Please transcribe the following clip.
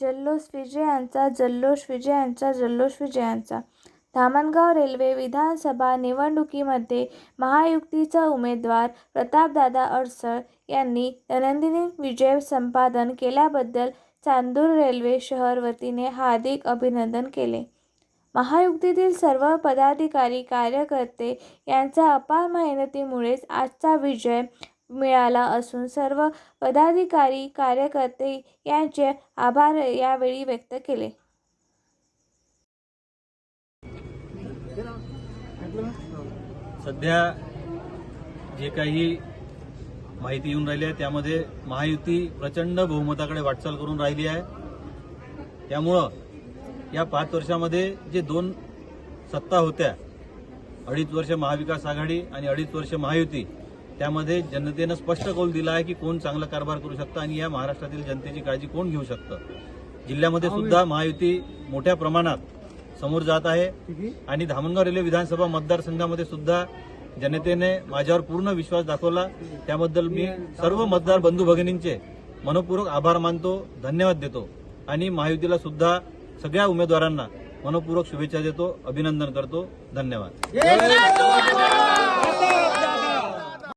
जल्लोष विजयांचा जल्लोष विजयांचा जल्लोष विजयांचा धामणगाव रेल्वे विधानसभा निवडणुकीमध्ये महायुतीचा उमेदवार प्रतापदादा अडसळ यांनी दैनंदिन विजय संपादन केल्याबद्दल चांदूर रेल्वे शहर वतीने हार्दिक अभिनंदन केले. महायुक्तीतील सर्व पदाधिकारी कार्यकर्ते यांच्या अपार मेहनतीमुळेच आजचा विजय मिळाला असून सर्व पदाधिकारी कार्यकर्ते यांचे आभार यावेळी व्यक्त केले. सध्या जे काही माहिती येऊन राहिली आहे त्यामध्ये महायुती प्रचंड बहुमताकडे वाटचाल करून राहिली आहे. त्यामुळं या पाच वर्षामध्ये जे दोन सत्ता होत्या अडीच वर्ष महाविकास आघाडी आणि अडीच वर्ष महायुती त्यामध्ये जनतेनं स्पष्ट कौल दिला आहे की कोण चांगला कारभार करू शकतं आणि या महाराष्ट्रातील जनतेची काळजी कोण घेऊ शकतं. जिल्ह्यामध्ये सुद्धा महायुती मोठ्या प्रमाणात समोर जात आहे आणि धामणगाव रेल्वे विधानसभा मतदारसंघामध्ये सुद्धा जनतेने माझ्यावर पूर्ण विश्वास दाखवला. त्याबद्दल मी सर्व मतदार बंधू भगिनींचे मनपूर्वक आभार मानतो धन्यवाद देतो आणि महायुतीला सुद्धा सगळ्या उमेदवारांना मनपूर्वक शुभेच्छा देतो अभिनंदन करतो धन्यवाद.